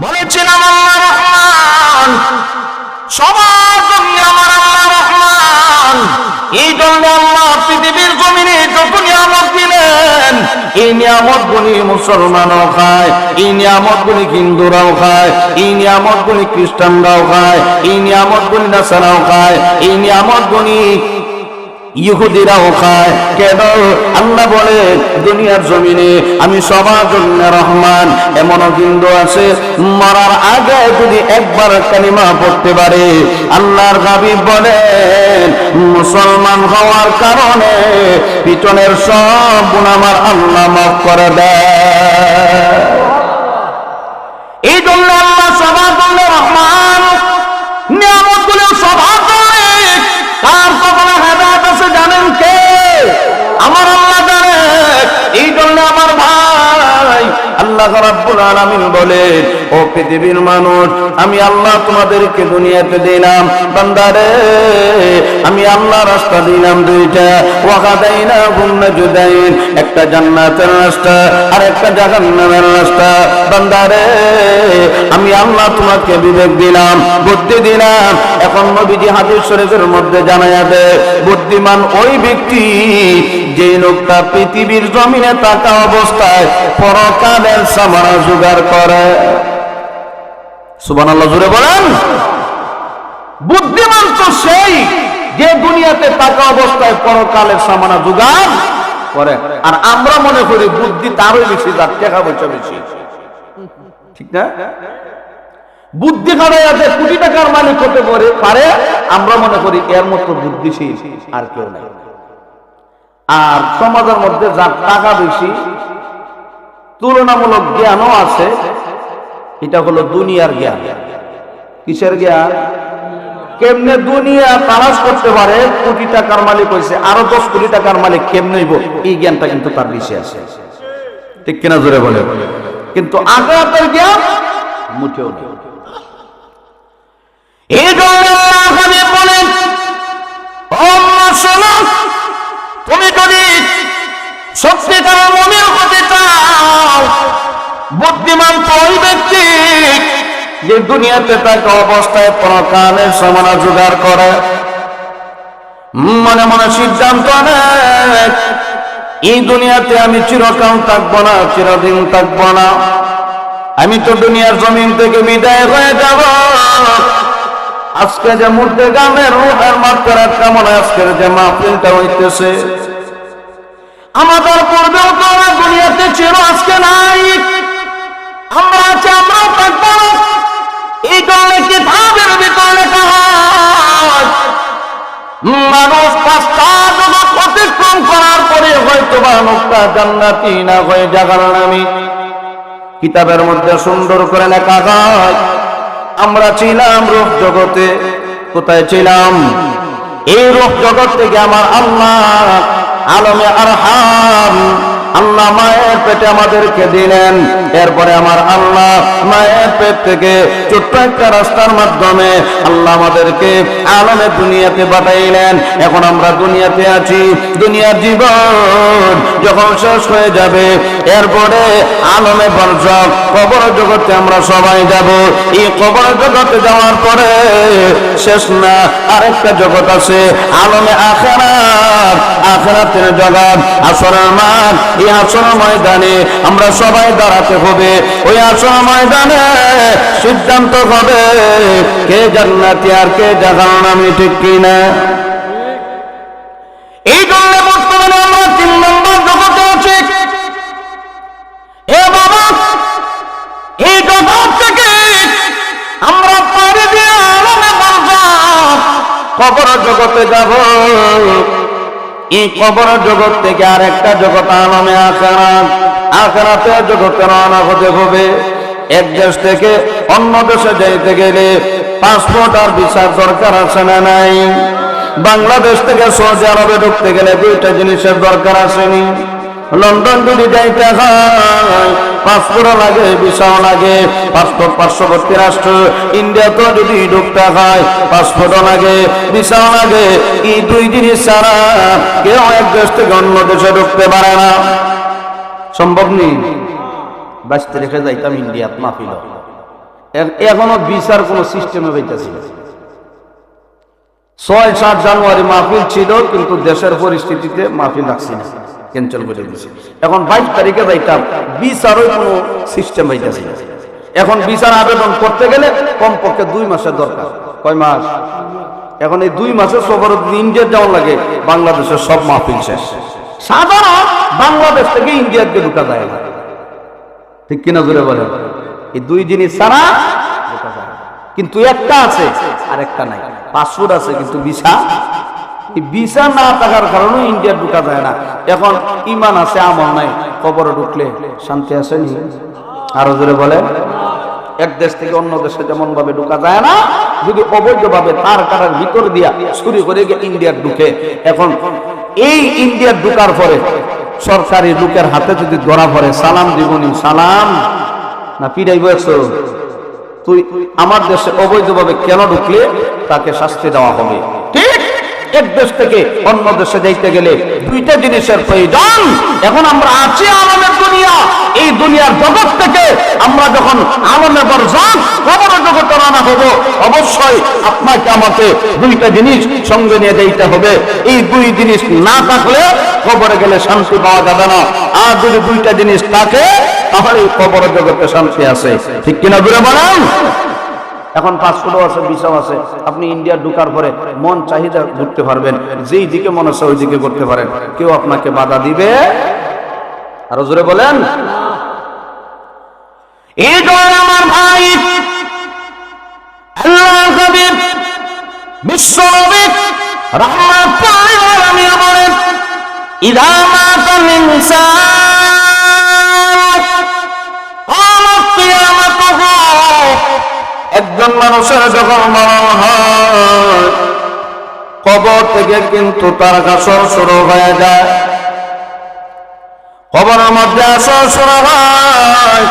বলেছিলাম আল্লাহ রহমান, সবার জন্য আমার আল্লাহ রহমান। এই জন্য আল্লাহ পৃথিবীর জমিনে যত নিয়ামত দিলেন, এই নিয়ামত গুলি মুসলমানও খায়, এই নিয়ামত গুলি হিন্দুরাও খায়, এই নিয়ামত গুলি খ্রিস্টানরাও খায়, এই নিয়ামত গুলি নাসারাও খায়, এই নিয়ামত গুলি ইহুদিরাও খায়। কেন? আল্লাহ বলে, দুনিয়ার জমিনে আমি সবার জন্য রহমান। এমনও কিন্তু আছে, মরার আগে যদি একবার কালিমা পড়তে পারে। আল্লাহর হাবিব বলেন, মুসলমান হওয়ার কারণে পিছনের সব গুণ আমার আল্লাহ মাফ করে দেয় তোমাদেরকে দুনিয়াতে দিলাম। বান্দারে আমি আল্লাহ রাস্তা দিলাম দুইটা। জুদাইন একটা জান্নাতের রাস্তা আর একটা রাস্তা। বান্দারে আমি আল্লাহ তোমাকে বিবেক দিলাম, বুদ্ধি দিলাম। এখন নবীজি হাদিস শরীফের মধ্যে জানা যাবে বুদ্ধিমান ওই ব্যক্তি যে লোকটা পৃথিবীর জমিনে থাকা অবস্থায় পরকালের সামানা জোগাড় করে। সুবহানাল্লাহ জুড়ে বলেন। বুদ্ধিমান তো সেই যে দুনিয়াতে থাকা অবস্থায় পরকালের সামানা জোগাড় করে। আর আমরা মনে করি বুদ্ধি তারই বেশি, তার টাকা পয়সা বেশি। ঠিক না? বুদ্ধি খাটাইয়াতে কোটি টাকার মালিক হতে পারে পারে। আমরা মনে করি এর মতো বুদ্ধিশীল আর কেউ নাই। আর সমাজের মধ্যে যার টাকা বেশি তুলনামূলক জ্ঞানও আছে, এটা হলো দুনিয়ার জ্ঞান। কিসের জ্ঞান? কেমনে দুনিয়া তালাশ করতে পারে, কোটি টাকার মালিক হয়েছে আরও দশ কোটি টাকার মালিক কেমনে হইব? এই জ্ঞানটা কিন্তু তার বেশি আছে। ঠিক কিনা জোরে বলে? কিন্তু আগ্রাতের জ্ঞান মুঠেও নেই। এই জন্য তুমি যদি সত্যিকার বুদ্ধিমান তো ওই ব্যক্তি যে দুনিয়াতে তাকে অবস্থায় পরকালের সমানা জোগাড় করে? মনে মনে সিদ্ধান্ত নেয় এই দুনিয়াতে আমি চিরকাল থাকব না, চিরদিন থাকব না। আমি তো দুনিয়ার জমিন থেকে বিদায় হয়ে যাব। আজকে যে মূর্তি গ্রামের রুহের মাত্রার কেমন, আজকের যে মাহফিলটা হইতেছে, আমাদের পূর্বেও তো দুনিয়াতে ছিল, আজকে নাই। আমরা আছি আমরাও থাকব এই জন্য কিতাবের ভিতরে লেখা হয় মানুষ পাঁচটা জগৎ অতিক্রম করার পরে হয়তো বা লোকটা জান্নাতি না হয়ে জাগার নামি। কিতাবের মধ্যে সুন্দর করে লেখা হয় আমরা ছিলাম রূপ জগতে। কোথায় ছিলাম? এই রূপ জগৎ থেকে আমার আল্লাহ আলমে আরহাম আল্লাহ মায়ের পেটে আমাদেরকে দিলেন। এরপরে আমার আল্লাহ মায়ের পেট থেকে ছোট্ট একটা রাস্তার মাধ্যমে আল্লাহ আমাদেরকে আলমে দুনিয়াতে পাঠাইলেন। এখন আমরা দুনিয়াতে আছি, দুনিয়ার জীবন যখন শেষ হয়ে যাবে, এরপরে আলমে বর্ষক কবর জগতে আমরা সবাই যাব। এই কবর জগতে যাওয়ার পরে শেষ না, আরেকটা জগৎ আছে, আলমে আখেরাত। আখেরাতের জগৎ, আসরের মাঠ। এই আসর ময়দানে আমরা সবাই দাঁড়াতে হবে। ওই আসর ময়দানে সিদ্ধান্ত হবে কে জান্নাতি আর কে জাহান আমি ঠিক কিনা? এই জন্য বর্তমানে আমরা তিন নম্বর জগতে আছি। আমরা কবর জগতে যাব। এই কবর জগৎ থেকে আর একটা জগৎ আলমে আখেরাত। আখেরাতে জগতে রওনা হতে হবে। এক দেশ থেকে অন্য দেশে যাইতে গেলে পাসপোর্ট আর ভিসার দরকার আছে না নাই? বাংলাদেশ থেকে সৌদি আরবে ঢুকতে গেলে দুইটা জিনিসের দরকার আসেনি। লন্ডন যদি যাইতে হয় পাসপোর্টও লাগে ভিসাও লাগে, পাসপোর্ট পার্শ্ববর্তী রাষ্ট্র, ইন্ডিয়াতেও যদি ঢুকতে হয়, পাসপোর্টও লাগে, ভিসাও লাগে, এই দুই জিনিস ছাড়া কেউ এক দেশ থেকে অন্য দেশে ঢুকতে পারে না। সম্ভব নেই? বাঁচতে রেখে যাইতাম ইন্ডিয়াত মাফিল এখনও বিচার কোনো সিস্টেমে না। ছয়, সাত জানুয়ারি মাহফিল ছিল, কিন্তু দেশের পরিস্থিতিতে মাহফিল রাখছি না। ক্যান্সেল করে দিয়েছে। এখন বাইশ তারিখে যাইতাম বিচারও কোনো সিস্টেম পাইতেছি না। এখন বিচার আবেদন করতে গেলে কমপক্ষে দুই মাসের দরকার। কয় মাস? এখন এই দুই মাসে সবার ইন্ডিয়া যাওয়া লাগে, বাংলাদেশের সব মাহফিল শেষ। সাধারণ বাংলাদেশ থেকে ইন্ডিয়াতে ঢুকা যায় না। ঠিক কিনা জোরে বলেন? এই দুই জিনিস ছাড়া। কিন্তু একটা আছে আর একটা নাই। পাসপোর্ট আছে, কিন্তু ভিসা ভিসা না থাকার কারণে ইন্ডিয়া ঢুকা যায় না। এখন ইমান আছে, আমল নাই। কবরে ঢুকলে শান্তি আছে নি? আরও জোরে বলে। এক দেশ থেকে অন্য দেশে যেমন ভাবে ঢুকা যায় না, যদি অবৈধভাবে তার কাটার ভিতর দিয়া চুরি করে গিয়ে ইন্ডিয়ার ঢুকে। এখন এই ইন্ডিয়ার ঢুকার পরে সরকারি লোকের হাতে যদি ধরা পড়ে, সালাম দিবনি সালাম। না পিড়াইব একশো? তুই আমার দেশে অবৈধভাবে কেন ঢুকলে তাকে শাস্তি দেওয়া হবে? এক দেশ থেকে অন্য দেশে যাইতে গেলে দুইটা জিনিসের প্রয়োজন। এখন আমরা আছি আলমের দুনিয়া। এই দুনিয়ার জগৎ থেকে আমরা যখন আলমে বরজান খবর জগতে রানা হব, অবশ্যই আপনাকে আমাকে দুইটা জিনিস সঙ্গে নিয়ে যাইতে হবে। এই দুই জিনিস না থাকলে খবরে গেলে শান্তি পাওয়া যাবে না। আর যদি দুইটা জিনিস থাকে, তাহলে এই কবর জগতে শান্তি আছে। ঠিক কিনা দূরে বলেন? এখন পাসপোর্টও আছে ভিসাও আছে। আপনি ইন্ডিয়া ঢুকার পরে মন চাহিদা ঘুরতে পারবেন, যেই দিকে মনে হচ্ছে ওই দিকে করতে পারেন। কেউ আপনাকে বাধা দিবে? আরও জোরে বলেন। বিশ্ব নবী আমি বলেন, ইদা মাতাল ইনসান একজন মানুষের যখন মরণ হয়, কবর থেকে কিন্তু তার কাছর শুরু হয়ে যায়। কবরের মধ্যে আসর শুরু হয়।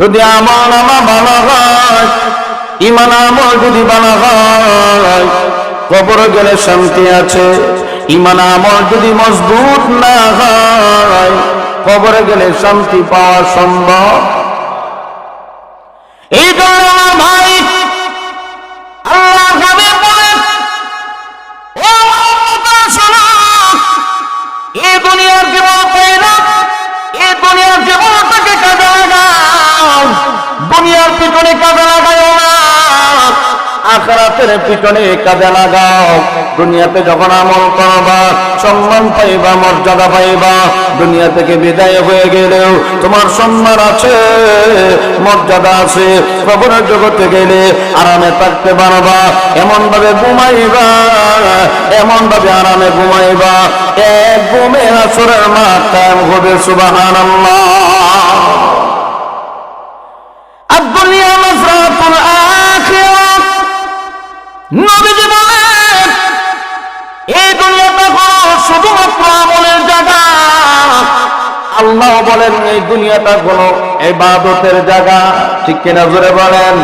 যদি আমল নামা ভালো হয় ইমান আমল যদি ভালো হয়, কবরে গেলে শান্তি আছে। ইমান আমল যদি মজবুত না হয়, কবরে গেলে শান্তি পাওয়া সম্ভব। এই জন্য আমার ভাই আল্লাহ এই দুনিয়ার জীবন পাই না এই দুনিয়ার জীবনটাকে কাজে লাগাও, দুনিয়ার পিছনে কাজে লাগাও না। আখরাতের পিছনে কাজে লাগাও। দুনিয়াতে যখন আমল করবা, সম্মান পাইবা, মর্যাদা পাইবা, দুনিয়া থেকে বিদায় হয়ে গেলেও তোমার সম্মান আছে, মর্যাদা আছে। প্রবণের জগতে গেলে আরামে থাকতে পারবা এমন ভাবে ঘুমাইবা এমন ভাবে আরামে ঘুমাইবা। এক ঘুমে আসরের মাথায় হবে সুবাহ আব্দুল নবীজি বলেন, এই দুনিয়াটা হলো শুধুমাত্র আমলের জায়গা। আল্লাহ বলেন, এই দুনিয়াটা কোনো ইবাদতের জায়গা। ঠিক কিনা জোরে বলেন?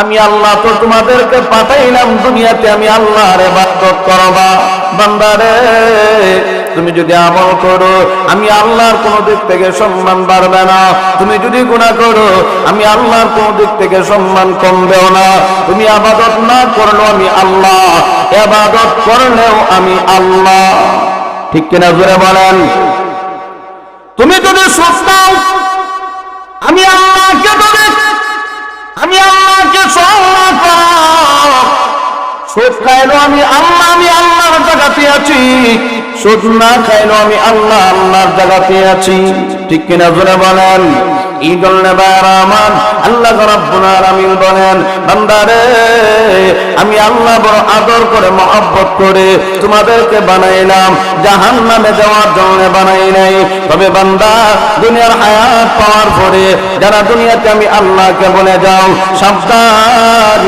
আমি আল্লাহ তো তোমাদেরকে পাঠাইলাম দুনিয়াতে, আমি আল্লাহর ইবাদত করবা। বান্দারে তুমি যদি আমল করো, আমি আল্লাহর কোন দিক থেকে সম্মান বাড়বে না। তুমি যদি গুনাহ করো, আমি আল্লাহর কোন দিক থেকে সম্মান কমবেও না। তুমি আবাদত না করলেও আমি আল্লাহ ইবাদত করলেও আমি আল্লাহ। ঠিক কিনা জোরে বলেন? তুমি যদি সুখ দাও আমি আল্লাহকে দেবে আমি আল্লাহকে সম্মান খাইলো আমি আল্লাহ, আমি আল্লাহর জায়গাতে আছি। সুদ না খাইলো আমি আল্লাহ আল্লাহর জায়গাতে আছি। ঠিক কিনা জোরে বলেন? ঈদুল নেবার আমার আল্লাহ রাব্বুল আলামিন বলেন, বান্দারে আমি আল্লাহ বড় আদর করে মহব্বত করে তোমাদেরকে বানাইলাম জাহান্নামে যাওয়ার জন্য বানাই নাই তবে বান্দা দুনিয়ার হায়াত পাওয়ার পরে যারা দুনিয়াতে আমি আল্লাহকে বলে যাও সাবধান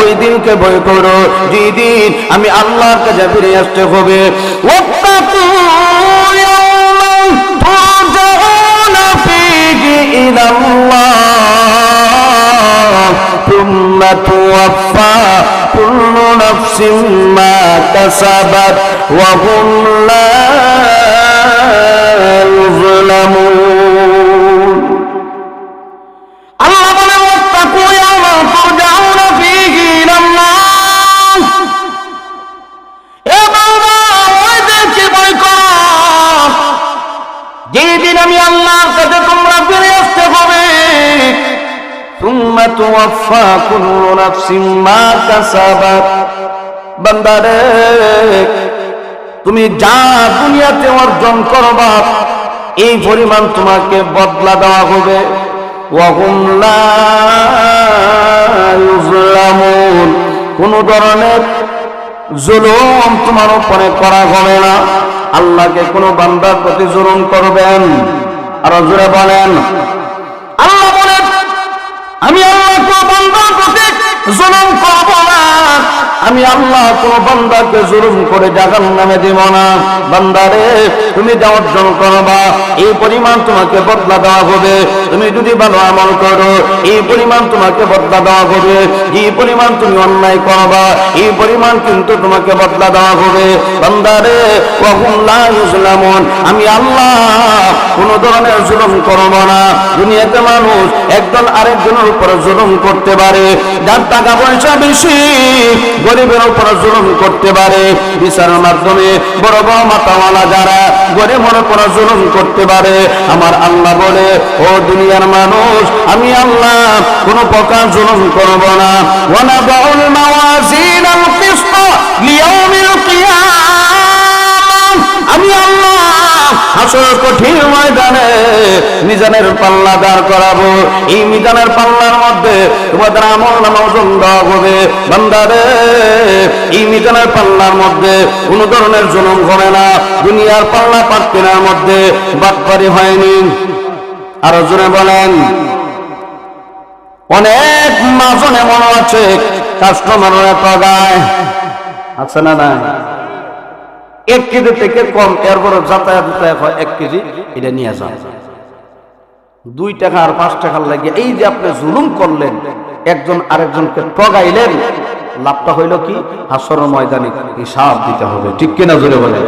ওই দিনকে বই করো যেদিন আমি আল্লাহর কাছে ফিরে আসতে হবে واتقوا يوما ترجعون فيه إلى الله ثم توفى كل نفس ما كسبت وهم لا يظلمون তুমি যা দুনিয়াতে অর্জন করবা, এই পরিমাণ তোমাকে বদলা দেওয়া হবে। কোন ধরনের জুলুম তোমার উপরে করা হবে না। আল্লাহকে কোনো বান্দার প্রতি জুলুম করবেন। আর জুড়ে বলেন আল্লাহ বলেন আমি আল্লাহ কোনো বান্দার প্রতি জুলুম করব না আমি আল্লাহ কোন বান্দাকে জুলুম করে জাগান নামে দিব না। বান্দারে তুমি যা অর্জন করবা এই পরিমাণ তোমাকে বদলা দেওয়া হবে। তুমি যদি ভালো আমল করো, এই পরিমাণ তোমাকে বদলা দেওয়া হবে। এই পরিমাণ তুমি অন্যায় করবা এই পরিমাণ কিন্তু তোমাকে বদলা দেওয়া হবে। বান্দারে আমি আল্লাহ কোন ধরনের জুলুম করব না। দুনিয়াতে মানুষ একদল আরেকজনের উপর জুলুম করতে পারে, যার টাকা পয়সা বেশি গরিবের উপর জুলুম করতে পারে। বিচারের মাধ্যমে বড় বড় মাতাওয়ালা যারা গরিবের করা জুলুম করতে পারে। আমার আল্লাহ বলে, ও দুনিয়ার মানুষ, আমি আল্লাহ, কোন প্রকার জুলুম করব না। আমি আল্লাহ আসল কঠিন ময়দানে মিজানের পাল্লা দাঁড় করাবো। এই মিজানের পাল্লার মধ্যে তোমাদের আমল নামা ওজন হবে। বান্দারে, এই মিজানের পাল্লার মধ্যে কোন ধরনের জনম হবে না। দুনিয়ার পাল্লা পাটকিনার মধ্যে বাটপারি হয়নি। আরও জোরে বলেন। অনেক মাজন এমন আছে কাস্টমার টগায় আছে না না এক কেজি থেকে কম এরপর যাতায়াত যাতায়াত হয় এক কেজি এটা নিয়ে যান দুই টাকা আর পাঁচ টাকার লাগে এই যে আপনি জুলুম করলেন একজন আরেকজনকে ঠগাইলেন লাভটা হইল কি হাসর ময়দানে হিসাব দিতে হবে ঠিক কিনা জোরে বলে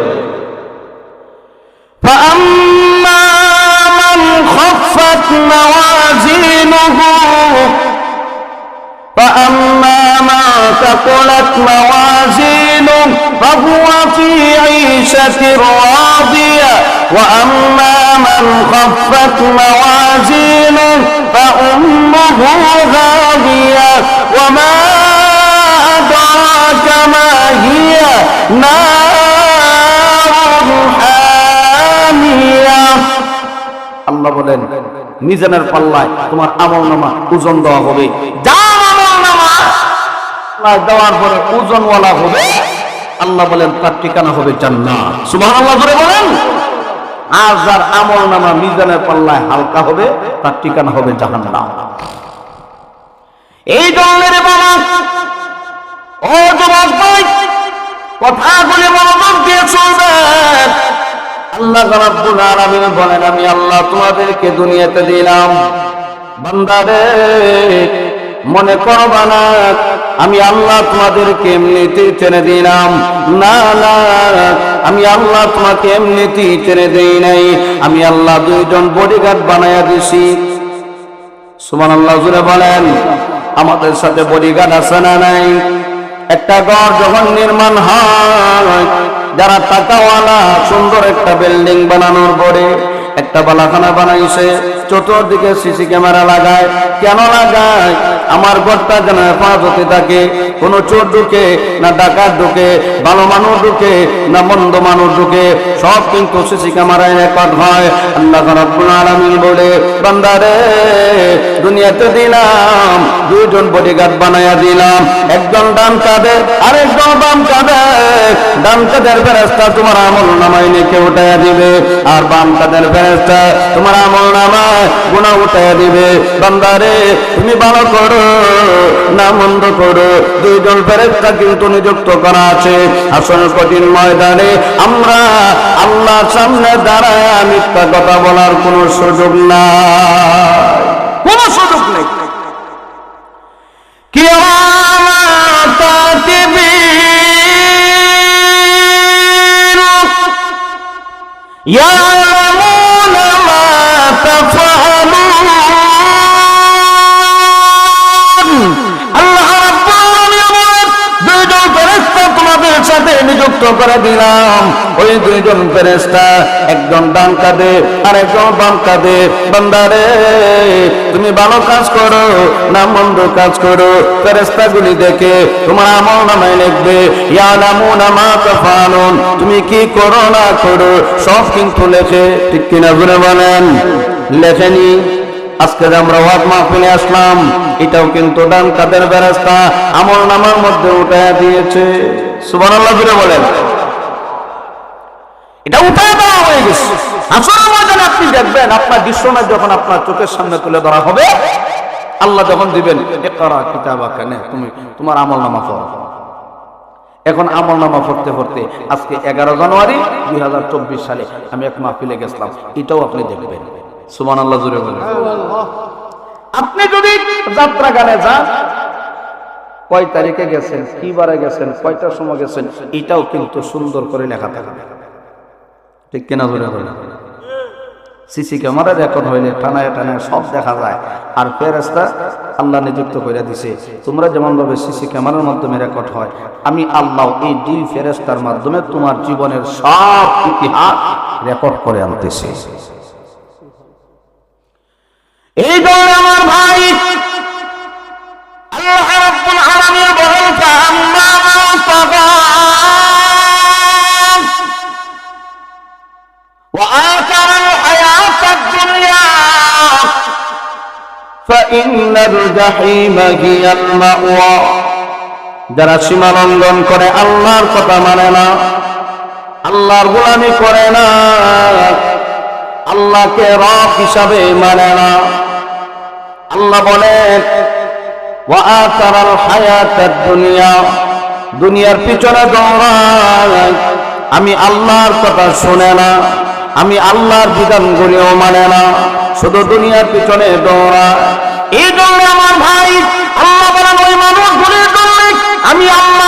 فأما من خفت موازينه فأما ما ثقلت موازينه فهو في عيشة راضية وأما من خفت موازينه فأمه غاوية وما أدراك ما هي نار حامية আল্লাহ বলেন মিজানের পাল্লায় তোমার আমল নামা ওজন দেওয়া হবে যার আমল নামা পাল্লায় দেওয়ার পরে ওজনওয়ালা হবে, আল্লাহ বলেন তার ঠিকানা হবে জান্নাত। সুবহানাল্লাহ ধরে বলেন। আর যার আমল নামা মিজানের পাল্লায় হালকা হবে, তার ঠিকানা হবে জাহান্নাম। এই জন্যের বাবা ও চলবেন আল্লাহ বলেন, আমি আল্লাহ তোমাদেরকে দুনিয়াতে দিলাম। বান্দারে মনে করবা না আমি আল্লাহ তোমাদেরকে এমনিতেই টেনে দিলাম না না, আমি আল্লাহ তোমাকে এমনিতেই টেনে দেই নাই। আমি আল্লাহ দুইজন বডিগার্ড বানাইয়া দিছি। সুমান আল্লাহ জুড়ে বলেন, আমাদের সাথে বডিগার্ড আছে না নাই? একটা ঘর যখন নির্মাণ হয়, যারা টাকাওয়ালা, সুন্দর একটা বিল্ডিং বানানোর পরে একটা বালাখানা বানাইছে, চতুর্দিকে সিসি ক্যামেরা লাগায়। কেন লাগায়? আমার ঘরটা যেন হেফাজতে থাকে। কোনো চোর ঢুকে, না ডাকাত ঢুকে, ভালো মানুষ ঢুকে, না মন্দ মানুষ ঢুকে, সব কিন্তু সিসি ক্যামেরায় রেকর্ড হয়। আল্লাহ আলামিন বলে, বান্দারে, দুনিয়াতে দিলাম, দুইজন বডিগার্ড বানায়া দিলাম। একজন ডান কাঁধে, আরেকজন বাম কাঁধে। ডান কাঁধের ফেরেস্তা তোমার আমল নামায় লিখে উঠাইয়া দিবে। আর বাম কাঁধের ফেরেস্তা তোমার আমল নামায় গুণা উঠাইয়া দিবে। বান্দারে, তুমি ভালো করো না করো। দুইজন ফেরেস্তা কিন্তু নিযুক্ত করা আছে। আসল কঠিন ময়দানে আমরা আল্লাহর সামনে দাঁড়ায় মিথ্যা কথা বলার কোনো সুযোগ নাই। কোনো সুযোগ নেই। কাতিবিন করে দিলাম। ওই দুইজন ফেরেশতা একজন ডান কাঁধে আর একজন বাম কাঁধে। বান্দারে, তুমি ভালো কাজ করো, না মন্দ কাজ করো। ফেরেস্তাগুলি দেখে তোমার আমল নামায় লিখবে ইয়া নামুনা মা তাফালুন তুমি কি করো, না করো? সব কিন্তু লেখে, ঠিক কিনা ঘুরে বলেন? লেখেনি? আজকে আমরা ওয়াজ মাহফিলে আসলাম, এটাও কিন্তু ডান কাদের বেরাস্তা আমল নামার মধ্যে উঠায় দিয়েছে। সুবহানাল্লাহ জুড়ে বলেন। এটা আপনি দেখবেন, আপনার দৃশ্যমান যখন আপনার চোখের সামনে তুলে ধরা হবে, আল্লাহ যখন দিবেন তুমি, তোমার আমল নামা পড়ো। এখন আমল নামা পড়তে পড়তে আজকে এগারো জানুয়ারি দুই হাজার চব্বিশ সালে আমি এক মাহফিলে গেছিলাম। এটাও আপনি দেখবেন। সুমান আল্লাহ জুড়ে বলেন। আপনি যদি যাত্রা গানে যান কয় তারিখে গেছেন? কি বারে গেছেন? কয়টার সময় গেছেন? এটাও কিন্তু সুন্দর করে লেখা থাকবে ঠিক কিনা ধরে বলে সিসি ক্যামেরা রেকর্ড হইলে টানায় টানায় সব দেখা যায়। আর ফেরেস্তা আল্লাহ নিযুক্ত করে দিছে, তোমরা যেমন ভাবে সিসি ক্যামেরার মাধ্যমে রেকর্ড হয়, আমি আল্লাহ এই দুই ফেরেস্তার মাধ্যমে তোমার জীবনের সব ইতিহাস রেকর্ড করে আনতেছি। এই জন্য আমার ভাই فإن الجحيم هي المأوى যারা সীমা লঙ্ঘন করে আল্লাহর কথা মানে না আল্লাহর গোলামি করে না আল্লাহকে রব হিসাবে মানে না আল্লাহ বলেন ওয়াতারাল হায়াতাদ দুনিয়া দুনিয়ার পিছনে দৌড়ায় আমি আল্লাহর কথা শুনে না আমি আল্লাহর বিধানগুলিও মানে না শুধু দুনিয়ার পিছনে দৌড়ায় এই জন্য আমার ভাই আল্লাহ বলেন ওই মানুষগুলির জন্য আমি আল্লাহ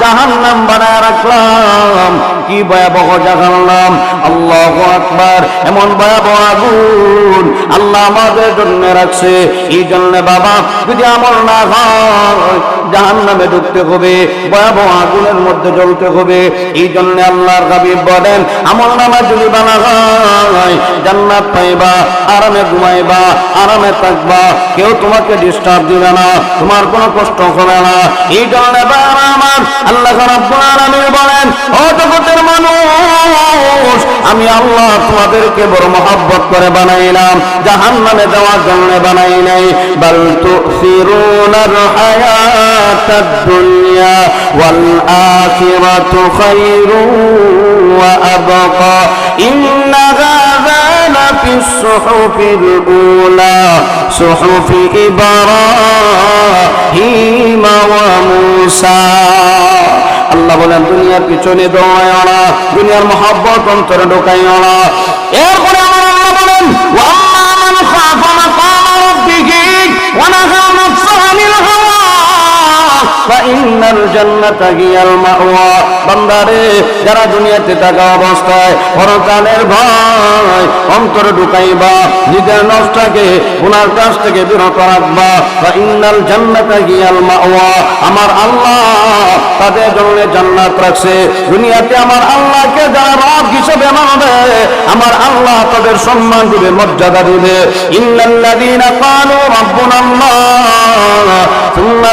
জাহান্নাম বানায় রাখলাম। কি ভয়াবহ জাহান্নাম? আল্লাহ আকবার। এমন ভয়াবহ আগুন আল্লাহ আমাদের জন্য রাখছে। এই জন্য বাবা, যদি আমল না হয়, জাহান্নামে ঢুকতে হবে, ভয়াবহ আগুনের মধ্যে জ্বলতে হবে। এই জন্য আল্লাহর হাবিব বলেন, আমল নামা যদি বানা হয়, জান্নাত পাইবা, আরামে ঘুমাইবা, আরামে থাকবা, কেউ তোমাকে ডিস্টার্ব দিবে না, তোমার কোনো কষ্ট হবে না। এই জন্য আমার আল্লাহ বলেন, ও জগতের মানুষ, আমি আল্লাহ তোমাদেরকে বড় মহব্বত করে বানাইলাম, জাহান্নামে দেওয়ার জন্য বানাই নাই। বাল তুসিরুনাল হায়াতাদ দুনিয়া ওয়াল আখিরাতু খায়রুন ওয়া আবকা। ইন্না হাযা لفي الصحف الأولى صحف إبراهيم وموسى আল্লাহ বলেন দুনিয়ার পিছনে দৌড়ায় না দুনিয়ার মহাব্বত অন্তরে ঢোকাই না এরপরে আমার আল্লাহ বলেন ওয়াম্মা মান খাফা মাকাম রাব্বিহি ওয়া নাহা নাফসা আনিল হাওয়া ফাইন্নাল জান্নাতা হিয়াল মাওয়া। বান্দারে যারা দুনিয়াতে থাকা অবস্থায় পরকালের ভয় অন্তরে ঢুকাইবা, নিজের নষ্টাকে, গুনার কাছ থেকে বিরত রাখবা। ফাইন্নাল জান্নাতা হিয়াল মাওয়া। আমার আল্লাহ তাদের জন্য জান্নাত রাখছে। দুনিয়াতে আমার আল্লাহকে যারা রব হিসেবে মানবে, আমার আল্লাহ তাদের সম্মান দিবে, মর্যাদা দিবে। ইল্লাল্লাযীনা ক্বালু রাব্বুনা আল্লাহ সুম্মা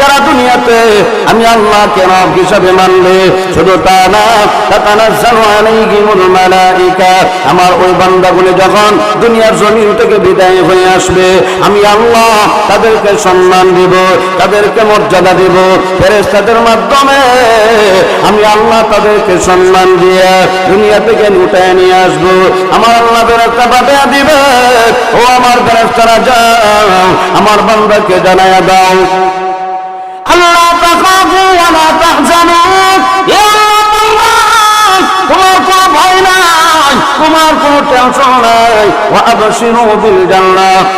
যারা দুনিয়াতে, আমি আল্লাহকে রব হিসাবে মানবে শুধু তা না আমার ওই বান্দাগুলি যখন দুনিয়ার জমিন থেকে বিদায় হয়ে আসবে, আমি আল্লাহ তাদেরকে সম্মান দিব, তাদেরকে মর্যাদা দিব, ফেরেশতাদের মাধ্যমে আমি আল্লাহ তাদেরকে সম্মান দিয়ে দুনিয়া থেকে লুটায় নিয়ে আসব। আমার আল্লাহ ফেরেশতা পাঠিয়ে দিবে, ও আমার ফেরেশতারা যাও, আমার বান্দাকে জানায়া দাও।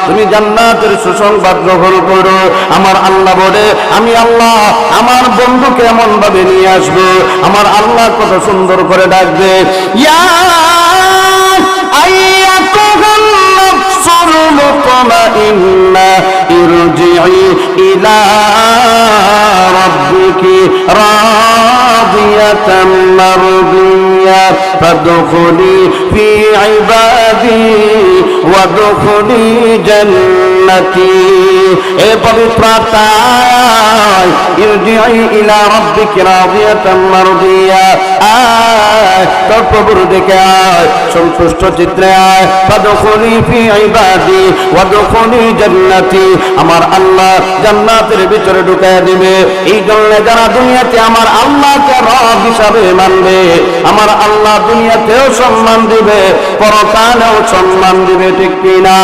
তুমি জান্নাতের সুসংবাদ গ্রহণ করো। আমার আল্লাহ বলে, আমি আল্লাহ আমার বন্ধুকে এমন ভাবে নিয়ে আসব। আমার আল্লাহ কত সুন্দর করে ডাকবে। ইয়া مطمئنة ارجعي إلى ربك راضية مرضية. فادخلي في عبادي وادخلي جنتي এ পবিত্র আত্মায় ইরজিই ইলা রাব্বিক রাদিয়াতাম মারদিয়া আয় তোর প্রভুর দিকে আয় সন্তুষ্ট চিত্রে আয় ফাদখুলি ফি ইবাদি ওয়াদখুলি জান্নাতি আমার আল্লাহ জান্নাতের ভিতরে ঢুকায় দিবে এই জন্য যারা দুনিয়াতে আমার আল্লাহকে রব হিসাবে মানবে আমার আল্লাহ দুনিয়াতেও সম্মান দিবে পরকালেও সম্মান দিবে ঠিক কিনা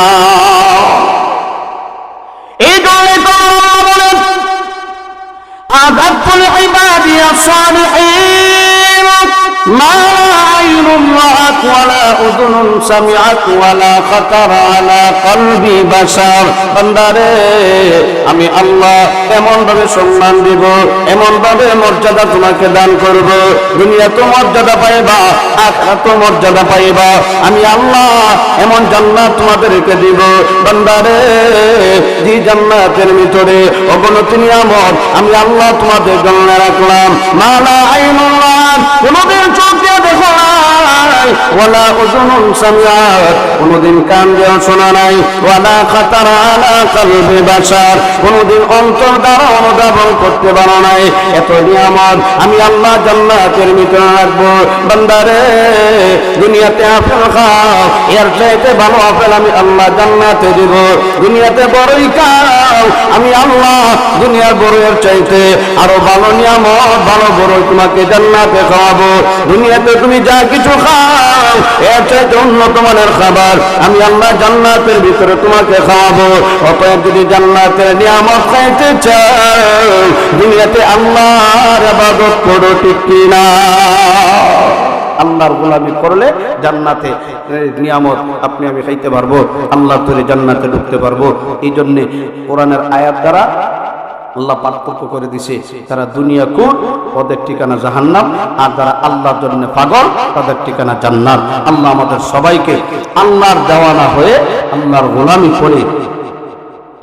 عبادي الصالحين ما عين رأت ولا أذن سمعت ولا خطر على قلب بشر বান্দারে আমি আল্লাহ এমন ভাবে সম্মান দিব এমন ভাবে মর্যাদা তোমাকে দান করব দুনিয়া তো মর্যাদা পাইবা আখরা তো মর্যাদা পাইবা আমি আল্লাহ এমন জান্নাত তোমাদেরকে দিব বান্দারে যে জান্নাতের ভিতরে অবনতি নিয়ামত আমি আল্লাহ তোমাদের জন্য রাখলাম মালা আইনুল্লাহ কোনদিন চোখ দিয়ে দেখো নাই, ওয়ালা কোনদিন কান শোনা নাই, ওয়ালা খাতারা আলা বাশার অন্তর দ্বারা অনুধাবন করতে নাই। এত নিয়ামত আমি আল্লাহ জান্নাতের রাখব। বান্দারে, দুনিয়াতে আপেল খাও, এর চাইতে ভালো আপেল আমি আল্লাহ জান্নাতে দিব। দুনিয়াতে বড়ই আমি আল্লাহ দুনিয়ার চাইতে আরও ভালো নিয়ামত, ভালো বড়ই তোমাকে জান্নাতে খাওয়াবো। দুনিয়াতে তুমি যা কিছু খাও খাবার আমি আল্লাহ জান্নাতের ভিতরে তোমাকে খাওয়াবো। অতএব যদি জান্নাতের নিয়ামত খাইতে চাও, দুনিয়াতে আল্লাহর আবাদত করো, ঠিক আল্লাহর গোলামি করলে জান্নাতে নিয়ামত আপনি আমি খাইতে পারব, আল্লাহ তৈরি জান্নাতে ঢুকতে পারব। এই জন্যে কোরআনের আয়াত দ্বারা আল্লাহ পার্থক্য করে দিছে, তারা দুনিয়া কুট ওদের ঠিকানা জাহান্নাম। আর যারা আল্লাহর জন্য পাগল, তাদের ঠিকানা জান্নাত। আল্লাহ আমাদের সবাইকে আল্লাহর দেওয়ানা হয়ে, আল্লাহর গোলামি করে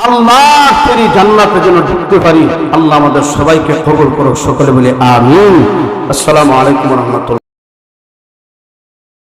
আল্লাহ তৈরি জান্নাতে ঢুকতে পারি। আল্লাহ আমাদের সবাইকে কবুল করো সকলে বলে আমিন। আসসালামু আলাইকুম রহমতুল্লাহ।